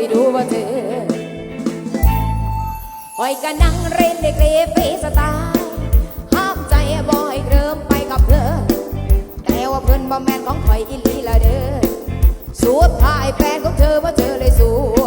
สิดูว่าเธอคอยกันั่งเล่นเด็กเลฟสตาห้ามใจบอยเริ่มไปกับเธอแต่ว่าเพื่อนบ่แมนของคอยอีลีละเด้อสุดท้ายแฟนของเธอว่าเธอเลยสูด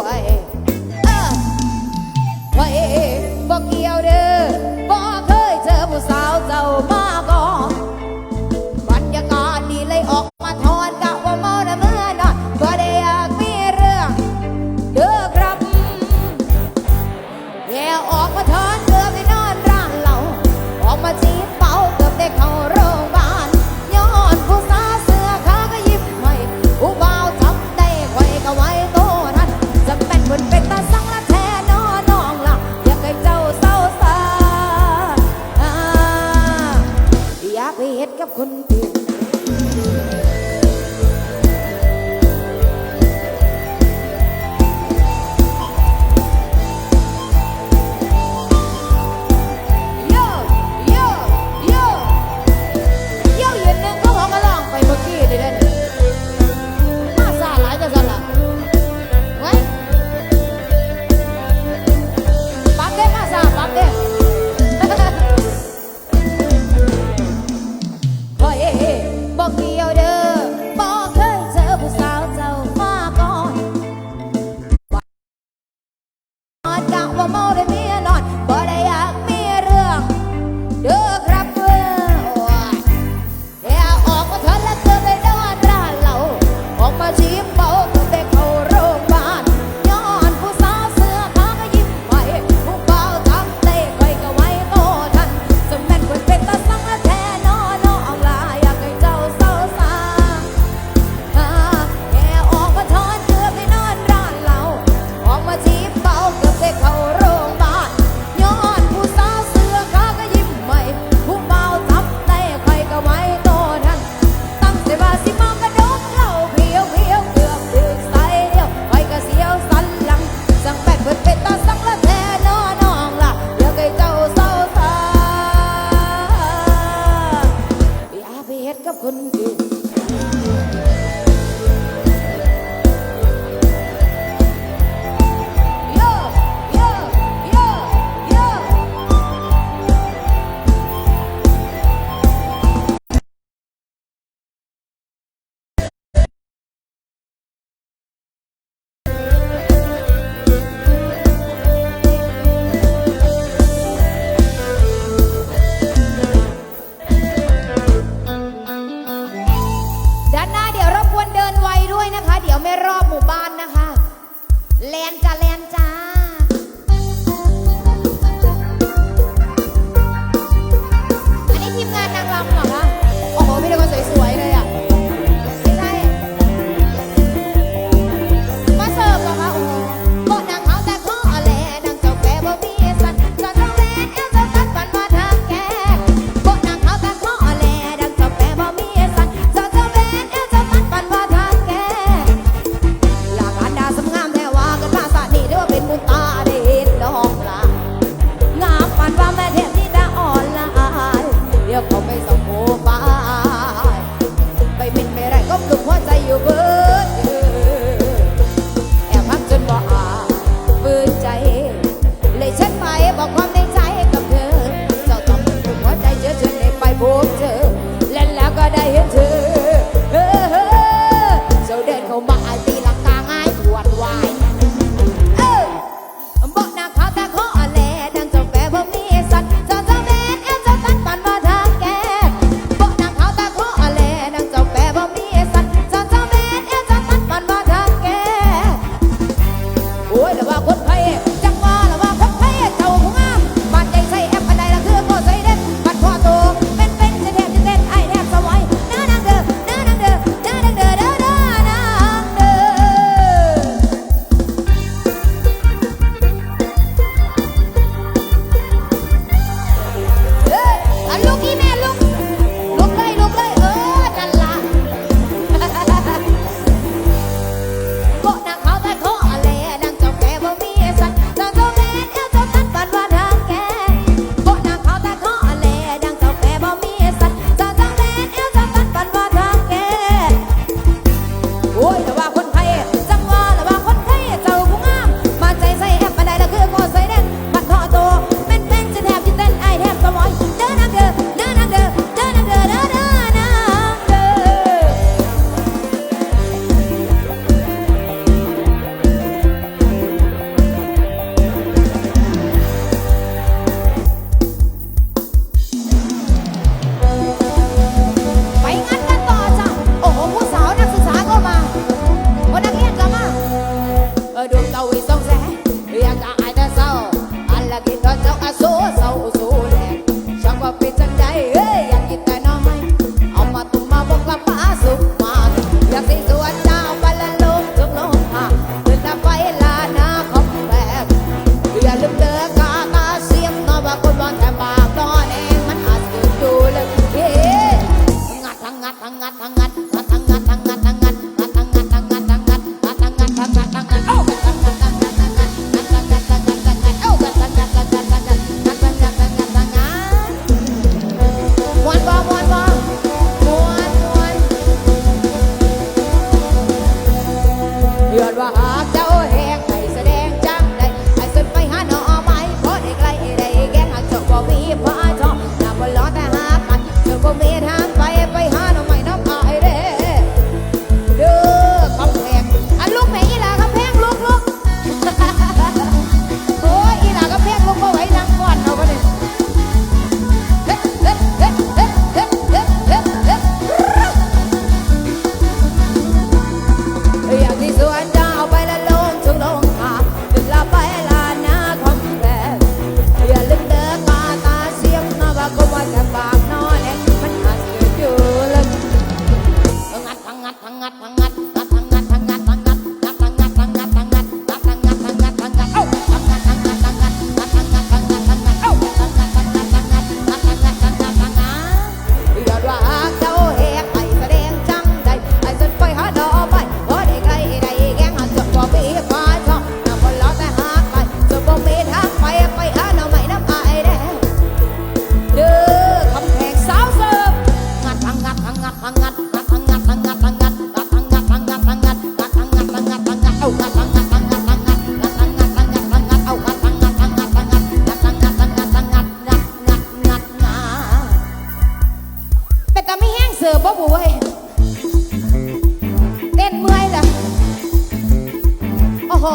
สิร์บ่บุ้ยเต้นเมื่อยละโอ้โห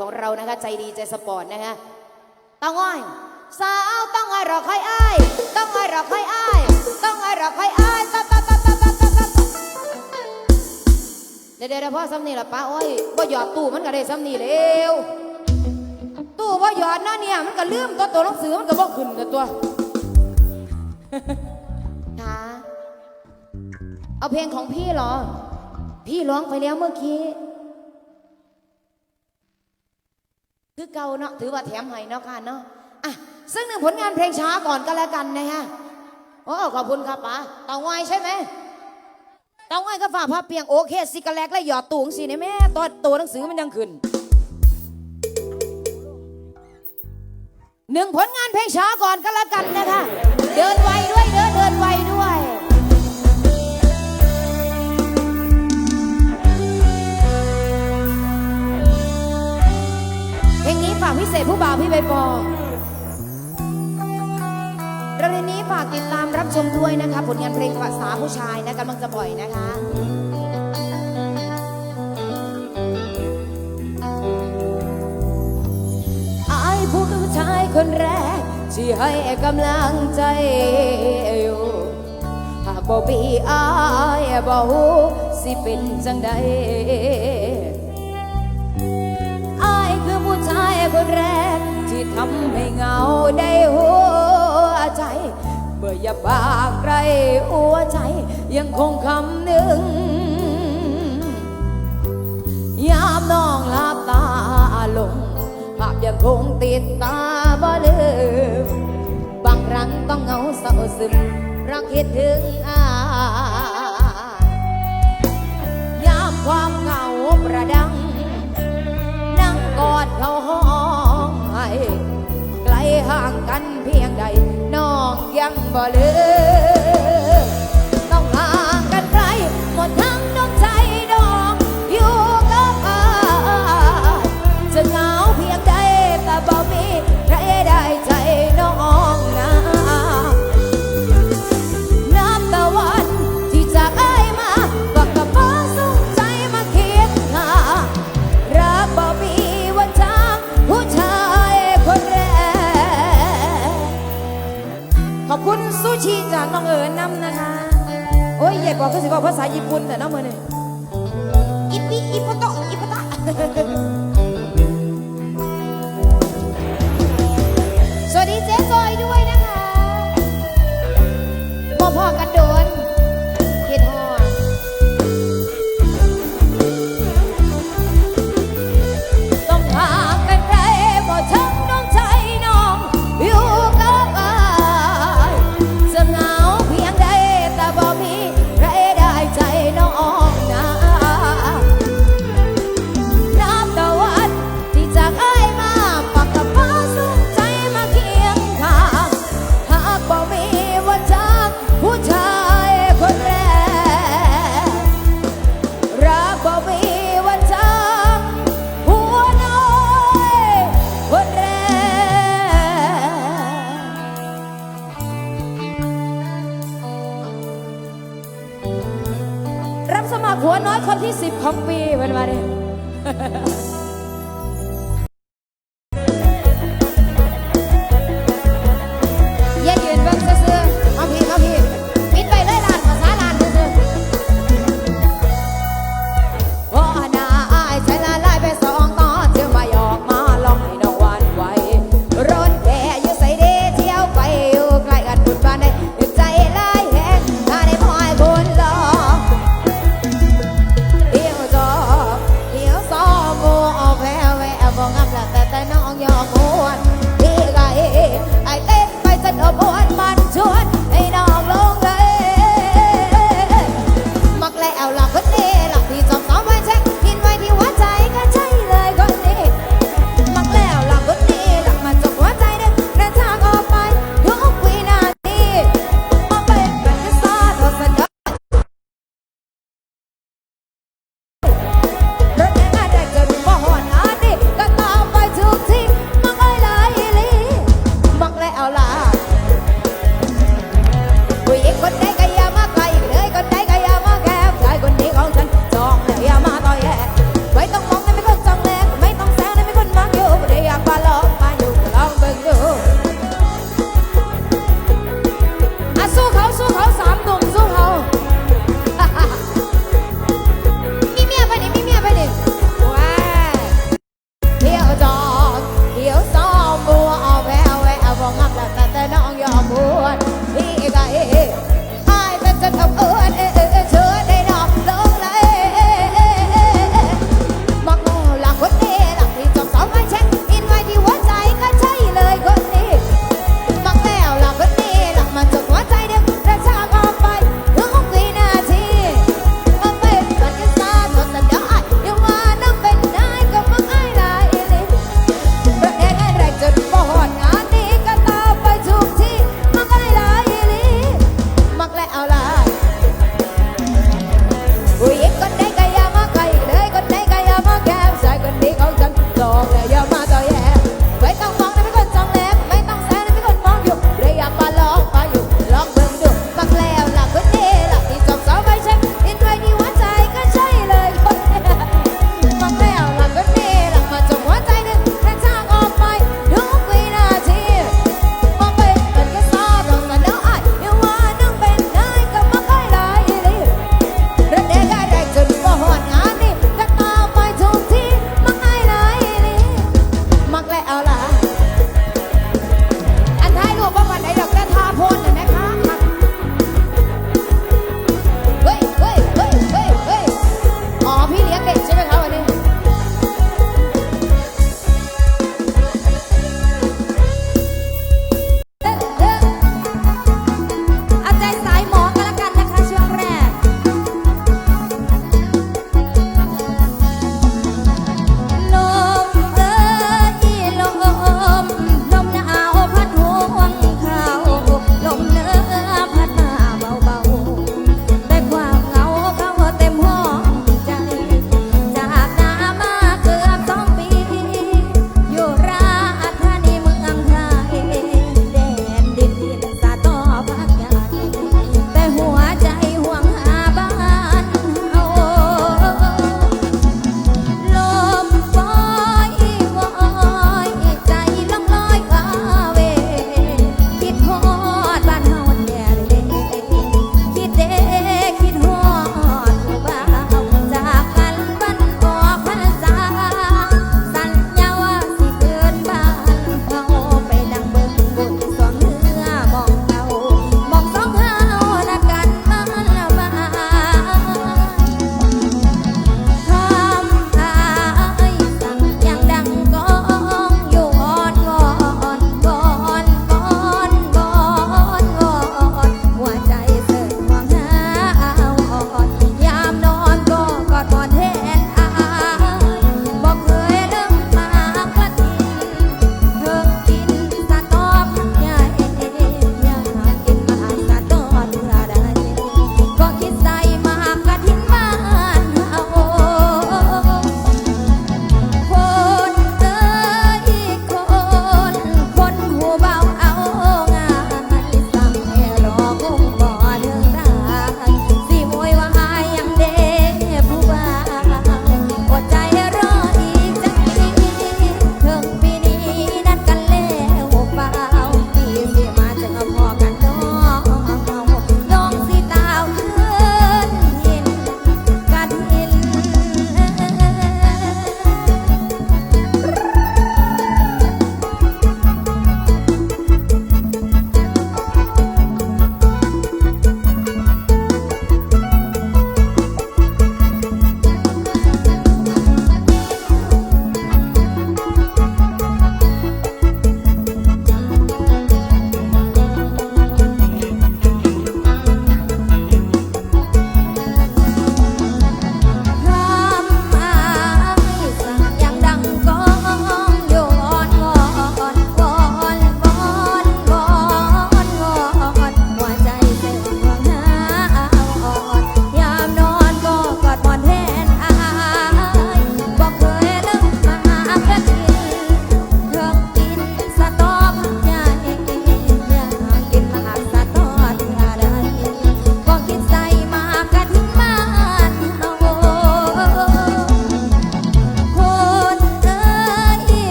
ของเรานะคะ ใจดีใจสปอร์ตนะคะต้องอ้อยสาวต้องอ้อยรอใครอ้ายต้องอ้อยรอใครอ้ายต้องอ้อยรอใครอ้ายตตตตตตตเดี๋ยวเดี๋ยวพ่อซ้ำนี่ละป้าอ้อยบ่หยอดตู้มันก็ได้ซ้ำนี่เร็วตู้บ่หยอดนาะเนี่ยมันก็ลืมตัวตัวหนังสือมันก็บ่ขึ้นกับตัวค่ะเอาเพลงของพี่เหรอ พี่ร้องไปแล้วเมื่อกี้ คือเก่าเนาะถือว่าแถมให้เนาะค่ะเนาะอะซึ่งหนึ่งผลงานเพลงช้าก่อนก็แล้วกันนะฮะโอ้ขอบคุณครับป๋าเต่างอยใช่ไหมเต่างอยก็ฝ่าผ้าเปียงโอเคสิกะแลกและหยอดตูงสิเนี่ยแม่ตัวตัวหนังสือมันยังขึ้นหนึ่งผลงานเพลงช้าก่อนก็แล้วกันนะคะเดินไวด้วยเดินเดินไวด้วย พิเศษผู้บ่าวพี่ใบปอเราในนี้ฝากติดตามรับชมด้วยนะคะ ผลงานเพลงภาษาผู้ชายนะกำลังจะปล่อยนะคะอายผู้ชายคนแรก ที่ให้กำลังใจอยู่หากบ่มีอายบ่ฮู้สิเป็นจังใด คนแรก ที่ทำให้เหงาได้หัวใจ เมื่ออย่าบากใครหัวใจ ยังคงคำหนึ่ง ยามน้องหลับตาลงภาพยังคงติดตาบ่ลืมบางครั้งต้องเหงาเศร้าซึมราะคิดถึงอายามความเหงาประดัง อดเขาห้องไห้ไกลห่างกันเพียงใดน้องยังบ่ลืม ภาษาญี่ปุ่นแต่น้องมือนี่